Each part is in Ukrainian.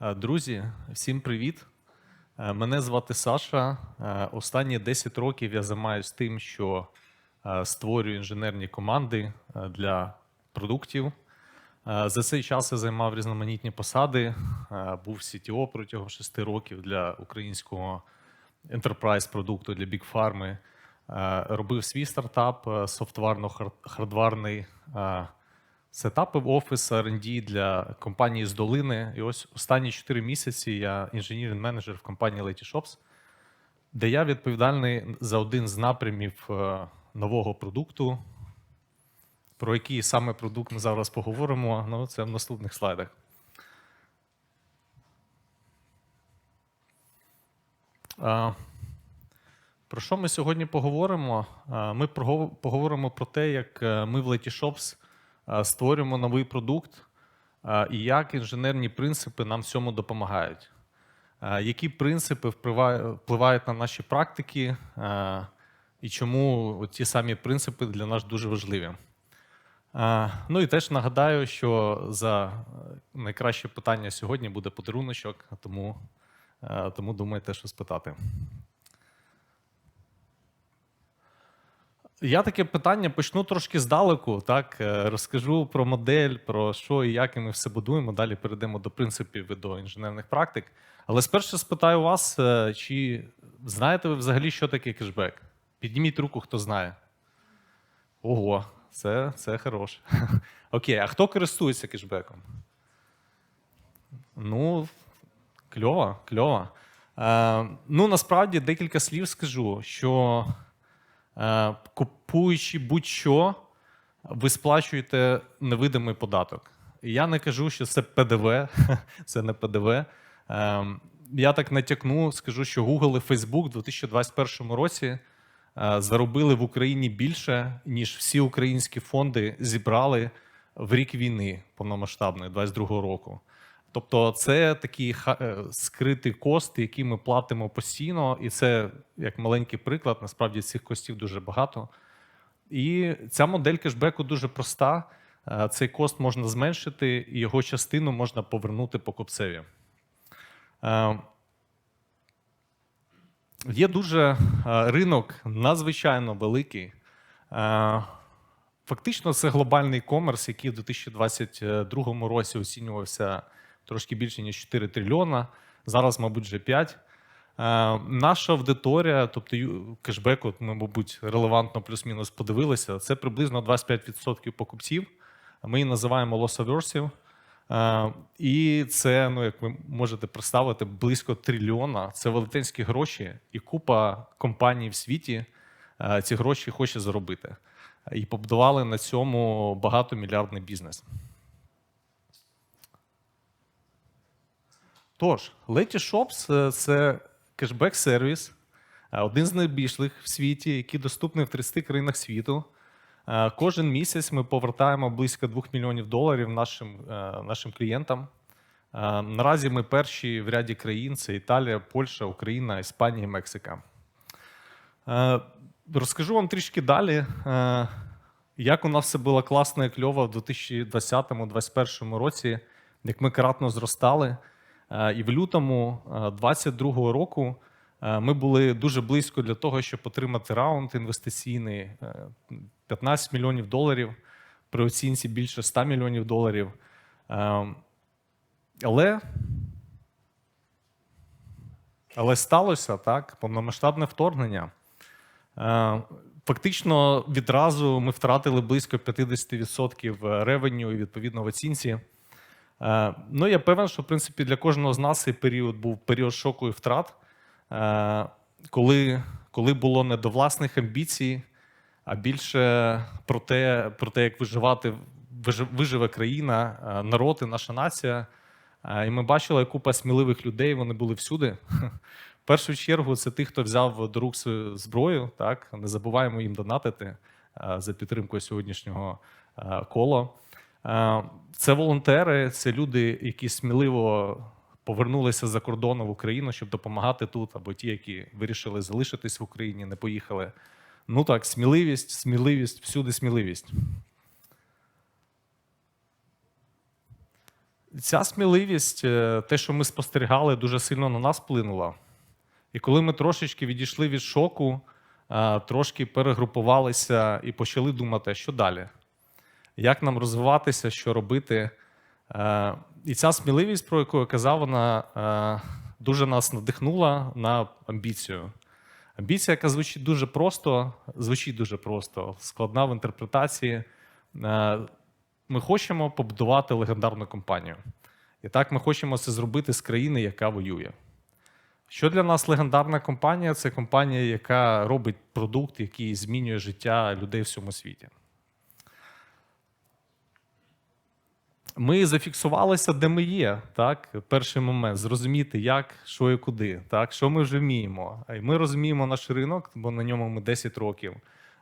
Е, Друзі, всім привіт. Е, Мене звати Саша. Е, Останні 10 років я займаюся тим, що створюю інженерні команди для продуктів. За цей час я займав різноманітні посади. Був CTO протягом 6 років для українського enterprise продукту для Big Pharma. Робив свій стартап софтварно-хардварний. Е, сетапив офіс R&D для компанії з долини. І ось останні 4 місяці я інженірний менеджер в компанії Letyshops, де я відповідальний за один з напрямів е, нового продукту. Про який саме продукт ми зараз поговоримо, ну це в наступних слайдах. Про що ми сьогодні поговоримо? Ми поговоримо про те, як е, ми в Letyshops е, створюємо новий продукт е, і як інженерні принципи нам в цьому допомагають. Е, Які принципи впливають на наші практики, е, і чому ті самі принципи для нас дуже важливі? Е, Ну і теж нагадаю, що за е, найкраще питання сьогодні буде подаруночок, тому, е, тому думайте, що спитати. Я таке питання почну трошки здалеку. Так Е, розкажу про модель, про що і як і ми все будуємо. Далі перейдемо до принципів і до інженерних практик. Але спершу спитаю вас, е, чи знаєте ви взагалі, що таке кешбек? Підніміть руку, хто знає. Ого, це, це хороше. Окей, а хто користується кешбеком? Ну, кльово, кльово. Е, ну, насправді декілька слів скажу, що Купуючи будь-що, ви сплачуєте невидимий податок. Я не кажу, що це ПДВ, це не ПДВ. Е, Я так натякну, скажу, що Google і Facebook у 2021 році е, заробили в Україні більше, ніж всі українські фонди зібрали в рік війни повномасштабної 22 року. Тобто, це ха- е, скритий кост, який ми платимо постійно, і це як маленький приклад. Насправді цих костів дуже багато. І ця модель кешбеку дуже проста. Е, Цей кост можна зменшити, і його частину можна повернути покупцеві. Е, Є дуже ринок надзвичайно великий. Фактично, це глобальний комерс, який в 2022 році оцінювався трошки більше ніж 4 трильйона. Зараз, мабуть, вже 5. Е, наша аудиторія, тобто ю- кешбек, от ми, мабуть, релевантно плюс-мінус подивилися, це приблизно 25% покупців. Ми її називаємо лосоверсів. Е, і це, ну як ви можете представити, близько трильйона. Це велетенські гроші, і купа компаній в світі е, ці гроші хоче заробити. І побудували на цьому багатомільярдний бізнес. Тож, Letyshops – це кешбек-сервіс, е, один з найбільших в світі, який доступний в 30 країнах світу. Е, Кожен місяць ми повертаємо близько 2 мільйонів доларів нашим, е, нашим клієнтам. Е, Наразі ми перші в ряді країн: це Італія, Польща, Україна, Іспанія, Мексика. Е, Розкажу вам трішки далі, е, як у нас все було класно і кльово в 2020-2021 році, як ми кратно зростали. Е, І в лютому 2022 року е, ми були дуже близько для того, щоб отримати раунд інвестиційний е, 15 мільйонів доларів при оцінці більше 100 мільйонів доларів. Е, Але, але сталося так, повномасштабне вторгнення. Е, Фактично, відразу ми втратили близько 50% ревеню і відповідно в оцінці. Е, Ну, я певен, що в принципі для кожного з нас цей період був період шоку і втрат, е, коли, коли було не до власних амбіцій, а більше про те, про те як виживати, виживе країна, е, народ і наша нація. І ми бачили купа сміливих людей, вони були всюди. В першу чергу, це тих, хто взяв до рук свою зброю. Так не забуваємо їм донатити за підтримкою сьогоднішнього кола. Е, Це волонтери, це люди, які сміливо повернулися за кордону в Україну, щоб допомагати тут, або ті, які вирішили залишитись в Україні, не поїхали. Ну так, сміливість, сміливість, всюди сміливість. Ця сміливість, е, те, що ми спостерігали, дуже сильно на нас вплинула. І коли ми трошечки відійшли від шоку, е, трошки перегрупувалися і почали думати, що далі, як нам розвиватися, що робити. Е, І ця сміливість, про яку я казав, вона е, дуже нас надихнула на амбіцію. Амбіція, яка звучить дуже просто, звучить дуже просто, складна в інтерпретації. Е, Ми хочемо побудувати легендарну компанію. І так ми хочемо це зробити з країни, яка воює. Що для нас легендарна компанія? Це компанія, яка робить продукт, який змінює життя людей в всьому світі. Ми зафіксувалися, де ми є. Так? Перший момент зрозуміти, як, що і куди, так? що ми вже вміємо. Ми розуміємо наш ринок, бо на ньому ми 10 років.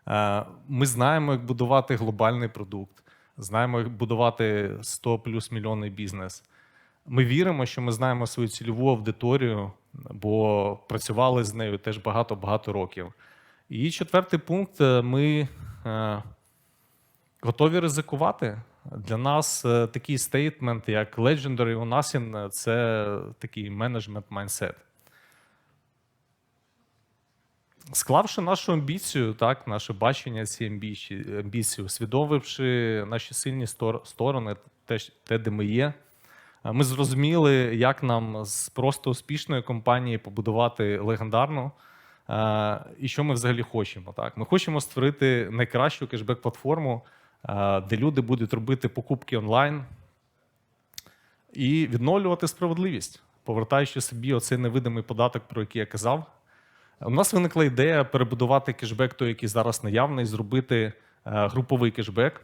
Е, Ми знаємо, як будувати глобальний продукт, знаємо, як будувати 100 плюс мільйонний бізнес. Ми віримо, що ми знаємо свою цільову аудиторію, бо працювали з нею теж багато-багато років. І четвертий пункт: е, ми е, готові ризикувати. Для нас е, такий стейтмент, як Legendary Unasin, е, це такий менеджмент майндсет. Склавши нашу амбіцію, так, наше бачення цієї амбіції, усвідомивши наші сильні сторони, те, де ми є, е, ми зрозуміли, як нам з просто успішної компанії побудувати легендарну. І що ми взагалі хочемо. Так? Ми хочемо створити найкращу кешбек-платформу, де люди будуть робити покупки онлайн і відновлювати справедливість, повертаючи собі оцей невидимий податок, про який я казав. У нас виникла ідея перебудувати кешбек, той, який зараз наявний, зробити е, груповий кешбек,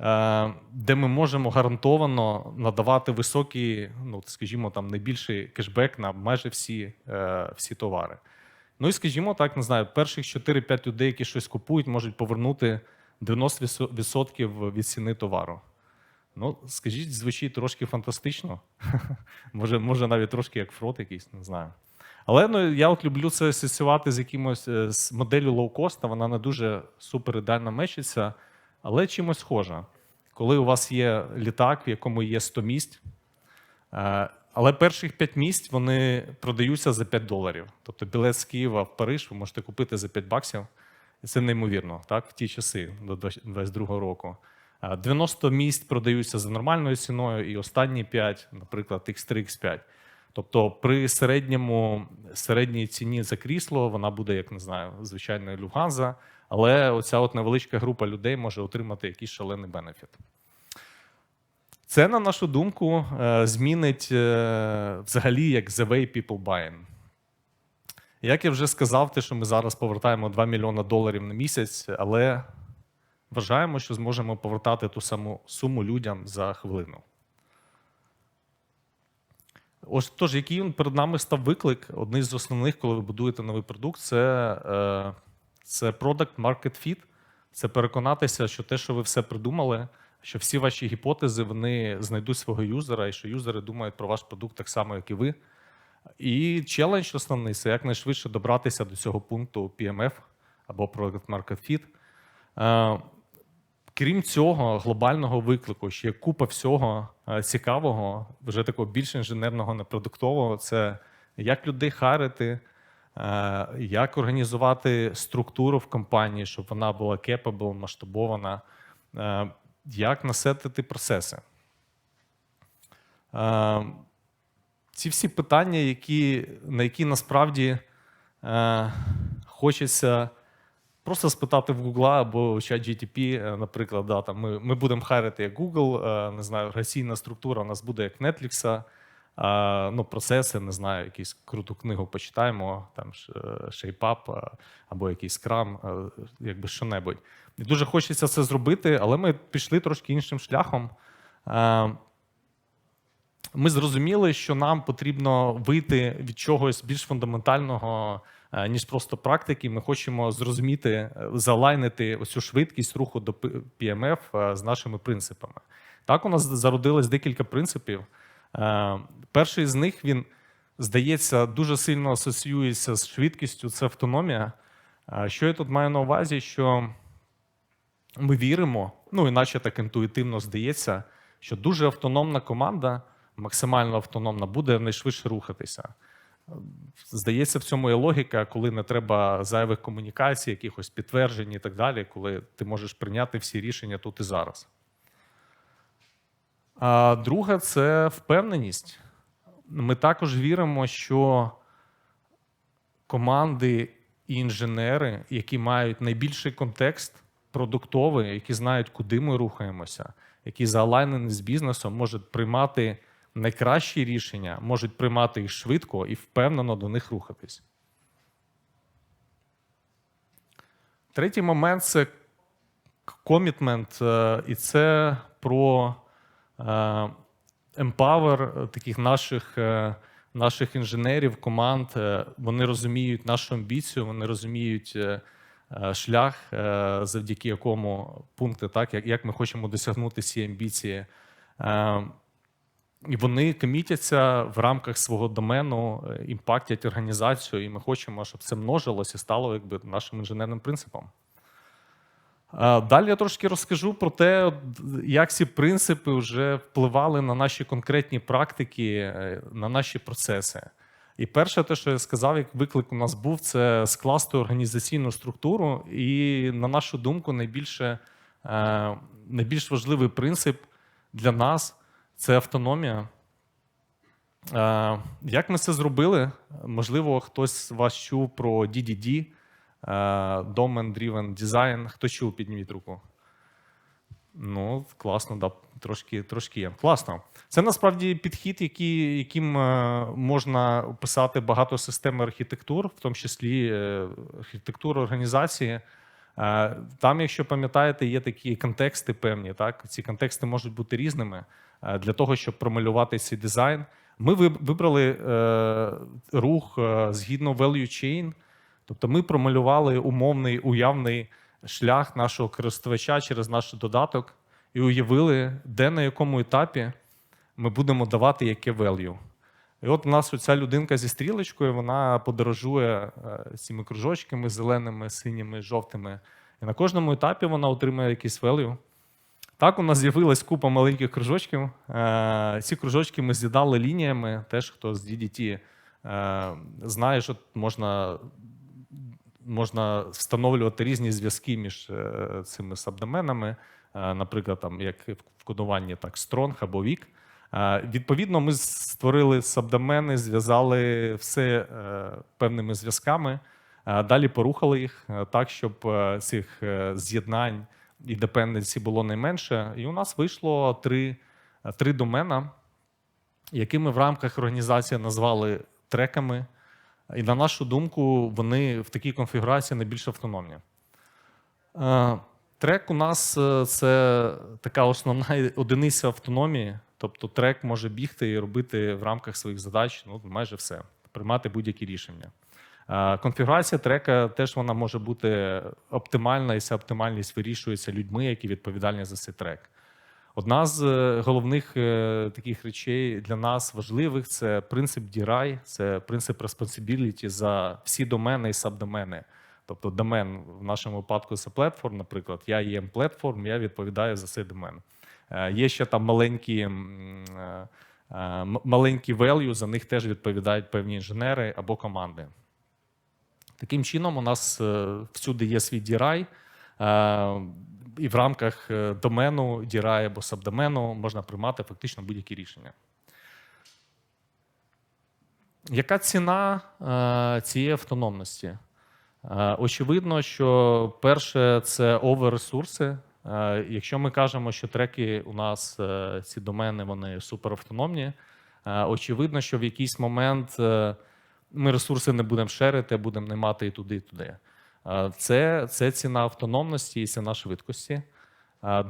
е, де ми можемо гарантовано надавати високий, ну скажімо, там найбільший кешбек на майже всі, е, всі товари. Ну і скажімо так, не знаю, перших 4-5 людей, які щось купують, можуть повернути 90% від ціни товару. Ну, скажіть, звучить трошки фантастично. може, може, навіть трошки як фрод якийсь, не знаю. Але ну, я от люблю це асоціювати з якимось е, з моделлю лоукоста. Вона не дуже супер ідеально мечиться, але чимось схожа. Коли у вас є літак, в якому є 100 місць, е, але перших 5 місць вони продаються за 5 доларів. Тобто білет з Києва в Париж ви можете купити за 5 баксів. Це неймовірно, так, в ті часи до 22 року. 90 місць продаються за нормальною ціною, і останні 5, наприклад, X3, X5. Тобто при середньому середній ціні за крісло вона буде, як не знаю, звичайною Люфганза, але оця от невеличка група людей може отримати якийсь шалений бенефіт. Це, на нашу думку, е, змінить е, взагалі як the way people buying. Як я вже сказав, те, що ми зараз повертаємо 2 мільйони доларів на місяць, але вважаємо, що зможемо повертати ту саму суму людям за хвилину. Ось тож, який перед нами став виклик, одний з основних, коли ви будуєте новий продукт, це, е, це product market fit. Це переконатися, що те, що ви все придумали, що всі ваші гіпотези вони знайдуть свого юзера, і що юзери думають про ваш продукт так само, як і ви. І челендж основний це якнайшвидше добратися до цього пункту PMF або Product Market Fit. Е, Крім цього, глобального виклику ще є купа всього е, цікавого, вже такого більш інженерного, непродуктового. Це як людей харити, е, як організувати структуру в компанії, щоб вона була capable, масштабована, як насетити процеси. Ці всі питання, які, на які насправді е, хочеться просто спитати в Google або в ChatGTP, е, наприклад, да, там ми, ми будемо хайрити як Google, е, не знаю, організаційна структура у нас буде як Netflix, е, ну, процеси, не знаю, якусь круту книгу почитаємо, там ShapeUp е, або якийсь Scrum, е, якби що-небудь. І дуже хочеться це зробити, але ми пішли трошки іншим шляхом. Е, Ми зрозуміли, що нам потрібно вийти від чогось більш фундаментального, е, ніж просто практики. Ми хочемо зрозуміти, е, залайнити оцю швидкість руху до PMF е, з нашими принципами. Так, у нас зародилось декілька принципів. Перший з них він, здається, дуже сильно асоціюється з швидкістю це автономія. Що я тут маю на увазі? Що ми віримо, ну іначе так інтуїтивно здається, що дуже автономна команда, максимально автономна, буде найшвидше рухатися. Здається, в цьому є логіка, коли не треба зайвих комунікацій, якихось підтверджень і так далі, коли ти можеш прийняти всі рішення тут і зараз. А друге це впевненість. Ми також віримо, що команди і інженери, які мають найбільший контекст продуктовий, які знають, куди ми рухаємося, які заалайнені з бізнесом, можуть приймати найкращі рішення, можуть приймати їх швидко і впевнено до них рухатись. Третій момент це комітмент, е, і це про е, емпавер таких наших, е, наших інженерів, команд. Вони розуміють нашу амбіцію, вони розуміють шлях, завдяки якому пункти, так, як, ми хочемо досягнути цієї амбіції. Е, І вони комітяться в рамках свого домену, е, імпактять організацію, і ми хочемо, щоб це множилось і стало якби нашим інженерним принципом. Далі я трошки розкажу про те, як ці принципи вже впливали на наші конкретні практики, е, на наші процеси. І перше, те, що я сказав, як виклик у нас був, це скласти організаційну структуру. І, на нашу думку, найбільше, е, найбільш важливий принцип для нас це автономія. Е, Як ми це зробили? Можливо, хтось з вас чув про DDD, е, Domain Driven Design. Хто чув, підніміть руку. Ну, класно, да, трошки, трошки є. Класно. Це насправді підхід, який, яким е, можна описати багато систем архітектур, в тому числі е, архітектуру організації. Е, Там, якщо пам'ятаєте, є такі контексти певні. Так? Ці контексти можуть бути різними для того, щоб промалювати цей дизайн. Ми вибрали е, рух е, згідно value chain, тобто ми промалювали умовний уявний шлях нашого користувача через наш додаток і уявили, де на якому етапі ми будемо давати яке value. І от у нас оця людинка зі стрілочкою, вона подорожує е, цими кружочками зеленими, синіми, жовтими. І на кожному етапі вона отримує якийсь value. Так, у нас з'явилась купа маленьких кружочків. Е, Ці кружочки ми з'їдали лініями. Теж хто з DDT е, знає, що можна, можна встановлювати різні зв'язки між е, цими сабдоменами. Наприклад, там, як в кодуванні так, Strong або. Е, Відповідно, ми створили сабдомени, зв'язали все певними зв'язками. Далі порухали їх так, щоб цих з'єднань і депенденсі було найменше. І у нас вийшло три, три домена, які ми в рамках організації назвали треками. І на нашу думку, вони в такій конфігурації найбільш автономні. Е, Трек у нас е, це така основна одиниця автономії. Тобто трек може бігти і робити в рамках своїх задач ну, майже все, приймати будь-які рішення. Конфігурація трека теж вона може бути оптимальна, і ця оптимальність вирішується людьми, які відповідальні за цей трек. Одна з е, головних е, таких речей для нас важливих це принцип DRI, це принцип responsibility за всі домени і сабдомени. Тобто домен в нашому випадку це платформ, наприклад, я є платформ, я відповідаю за цей домен. Е, Є ще там маленькі, маленькі value, за них теж відповідають певні інженери або команди. Таким чином, у нас е, всюди є свій DRI, е, і в рамках е, домену DRI або сабдомену можна приймати фактично будь-які рішення. Яка ціна цієї автономності? Очевидно, що перше це оверресурси. Якщо ми кажемо, що треки у нас ці домени вони суперавтономні, очевидно, що в якийсь момент ми ресурси не будемо шерити, а будемо наймати і туди, і туди. Це, це ціна автономності і ціна швидкості.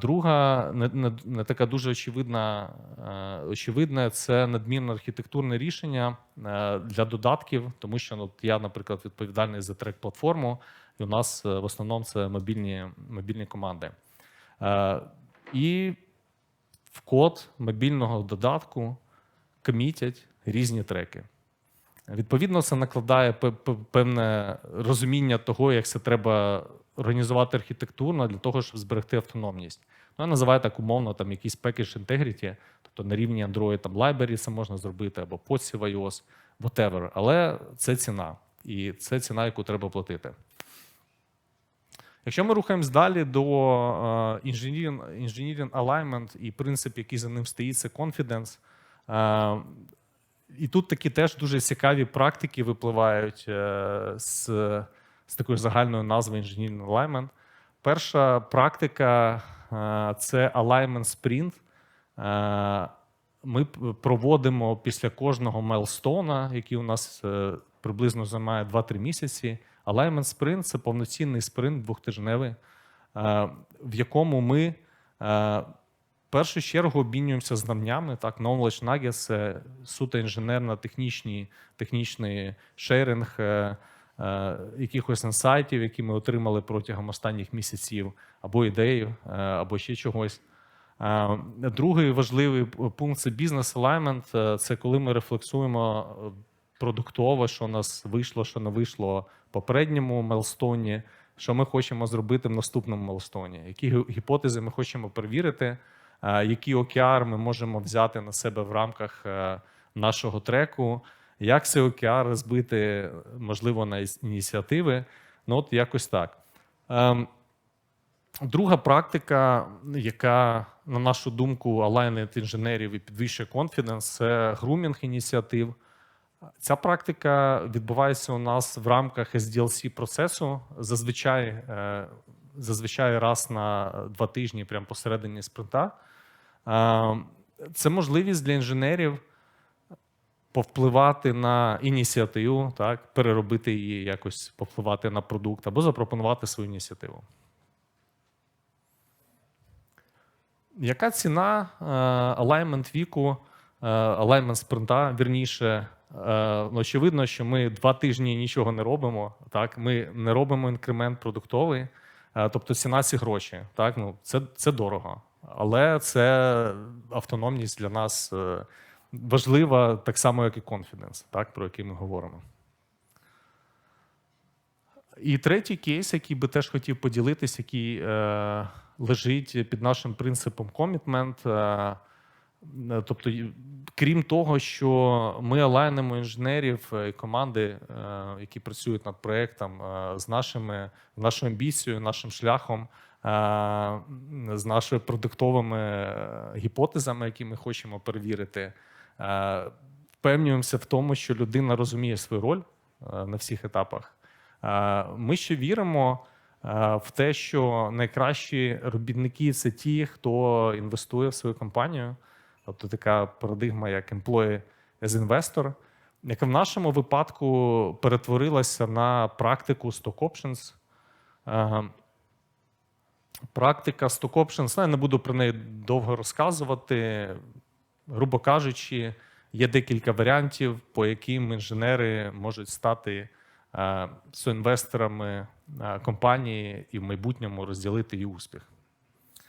Друга, не, не, не така дуже очевидна, очевидне, це надмірне архітектурне рішення для додатків, тому що ну, я, наприклад, відповідальний за трек-платформу, і у нас е, в основному це мобільні, мобільні команди. І в код мобільного додатку комітять різні треки. Відповідно, це накладає пе- пе- певне розуміння того, як це треба організувати архітектурно для того, щоб зберегти автономність. Ну, я називаю так умовно там якийсь package integrity, тобто на рівні Android там library це можна зробити, або подсів iOS, whatever. Але це ціна. І це ціна, яку треба платити. Якщо ми рухаємось далі до е, engineering, engineering alignment і принцип, який за ним стоїть, це confidence. І тут такі теж дуже цікаві практики випливають е, з, з такою загальною назвою engineering alignment. Перша практика е, це alignment sprint. Е, Ми проводимо після кожного майлстона, який у нас приблизно займає 2-3 місяці. Alignment sprint – це повноцінний спринт двохтижневий, в якому ми першу чергу обмінюємося знаннями. Так, knowledge nuggets – це суто інженерно-технічний технічний шеринг е, е, якихось інсайтів, які ми отримали протягом останніх місяців, або ідей, е, або ще чогось. Е, Другий важливий пункт це бізнес. Е, Це коли ми рефлексуємо е, продуктово, що у нас вийшло, що не вийшло в попередньому мелстоні, що ми хочемо зробити в наступному мелстоні, які гіпотези ми хочемо перевірити, е, які OKR ми можемо взяти на себе в рамках е, нашого треку, як цей OKR розбити, можливо, на ініціативи. Ну, от якось так. Ем, Друга практика, яка, на нашу думку, алайнить інженерів і підвищує конфіденс, це грумінг ініціатив. Ця практика відбувається у нас в рамках SDLC процесу. Зазвичай, е, зазвичай раз на два тижні, прямо посередині спринта. Е, Це можливість для інженерів повпливати на ініціативу, так, переробити її, якось повпливати на продукт або запропонувати свою ініціативу. Яка ціна е, алаймент віку, е, алаймент спринта, вірніше, е, ну, очевидно, що ми два тижні нічого не робимо. Так? Ми не робимо інкремент продуктовий, е, тобто ціна ці гроші. Так? Ну, це, це дорого. Але це автономність для нас е, важлива, так само, як і конфіденс, так, про який ми говоримо. І третій кейс, який би теж хотів поділитись, який е, лежить під нашим принципом комітмент. Е, тобто, крім того, що ми алайнимо інженерів і команди, е, які працюють над проектом, е, з нашими нашою амбіцією, нашим шляхом, е, з нашими продуктовими е, гіпотезами, які ми хочемо перевірити. Е, впевнюємося в тому, що людина розуміє свою роль е, на всіх етапах. Е, Ми ще віримо е, в те, що найкращі робітники це ті, хто інвестує в свою компанію. Тобто така парадигма, як employee as investor, яка в нашому випадку перетворилася на практику stock options. Е, Практика stock options, ну, я не буду про неї довго розказувати. Грубо кажучи, є декілька варіантів, по яким інженери можуть стати е, соінвесторами е, компанії і в майбутньому розділити її успіх.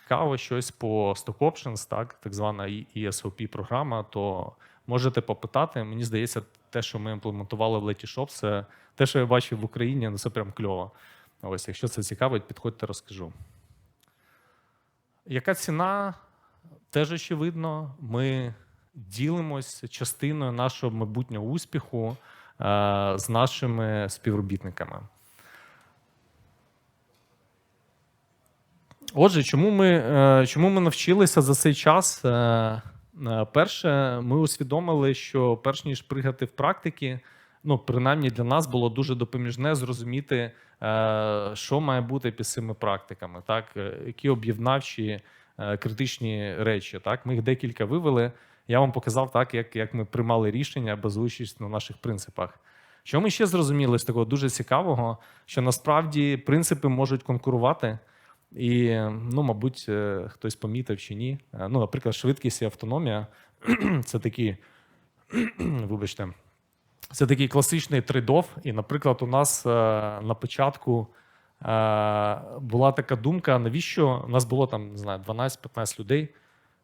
Цікаво щось по Stock Options, так, так звана ESOP програма, то можете попитати. Мені здається, те, що ми імплементували в Letyshops, це те, що я бачив в Україні, ну це прям кльово. Ось, якщо це цікавить, підходьте, розкажу. Яка ціна? Теж очевидно, ми ділимось частиною нашого майбутнього успіху е, з нашими співробітниками. Отже, чому ми, е, чому ми навчилися за цей час? Е, е, Перше, ми усвідомили, що перш ніж пригати в практики, ну, принаймні для нас було дуже допоміжне зрозуміти, що має бути під цими практиками, так? які об'єднавчі критичні речі. Так? Ми їх декілька вивели. Я вам показав так, як, як ми приймали рішення, базуючись на наших принципах. Що ми ще зрозуміли з такого дуже цікавого, що насправді принципи можуть конкурувати. І, ну, мабуть, е, хтось помітив чи ні. Е, Ну, наприклад, швидкість і автономія це такі, вибачте, це такий класичний трейд-офф. І, наприклад, у нас е, на початку була така думка: навіщо у нас було там не знаю, 12-15 людей.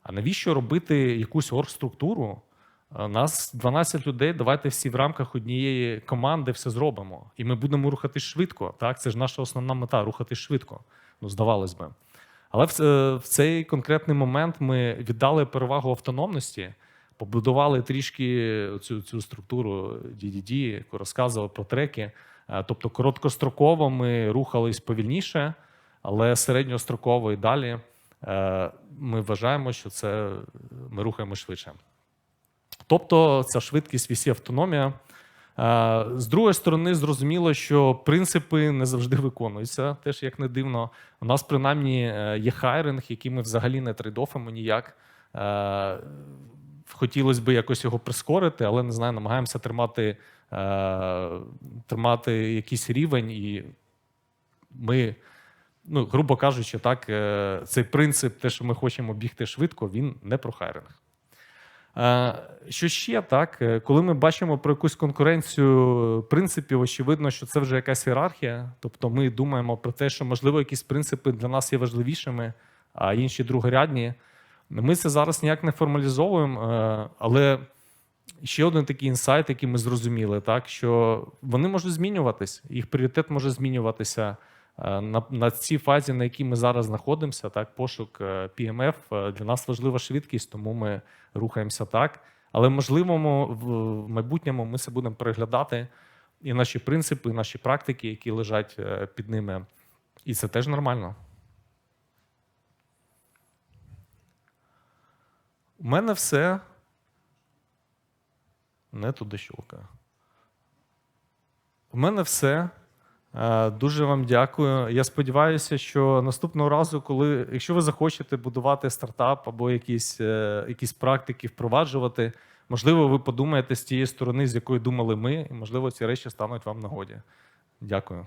А навіщо робити якусь оргструктуру? У нас 12 людей. Давайте всі в рамках однієї команди все зробимо. І ми будемо рухатись швидко. Так, це ж наша основна мета рухатись швидко. Ну, здавалось би. Але в, цей конкретний момент ми віддали перевагу автономності, побудували трішки цю, цю структуру DDD, яку розказував про треки. Е, Тобто, короткостроково ми рухались повільніше, але середньостроково і далі е, ми вважаємо, що це ми рухаємо швидше. Тобто, ця швидкість VC автономія. Е, З другої сторони, зрозуміло, що принципи не завжди виконуються. Теж як не дивно. У нас принаймні е, є хайринг, який ми взагалі не трейдофимо ніяк. Е, Хотілося б якось його прискорити, але не знаю, намагаємося тримати, тримати якийсь рівень, і ми, ну, грубо кажучи, так, цей принцип, те, що ми хочемо бігти швидко, він не про хайринг. Що ще так, е, коли ми бачимо про якусь конкуренцію принципів, очевидно, що це вже якась ієрархія. Тобто ми думаємо про те, що можливо якісь принципи для нас є важливішими, а інші другорядні. Ми це зараз ніяк не формалізовуємо, е, але ще один такий інсайт, який ми зрозуміли, так що вони можуть змінюватись, їх пріоритет може змінюватися на, на цій фазі, на якій ми зараз знаходимося. Так, пошук е, PMF е, для нас важлива швидкість, тому ми рухаємося так. Але можливо, в майбутньому ми це будемо переглядати і наші принципи, і наші практики, які лежать е, під ними. І це теж нормально. У мене все не туди щолкає. У мене все. Е, Дуже вам дякую. Я сподіваюся, що наступного разу, коли, якщо ви захочете будувати стартап або якісь, е, якісь практики впроваджувати, можливо, ви подумаєте з тієї сторони, з якої думали ми, і можливо, ці речі стануть вам нагоді. Дякую.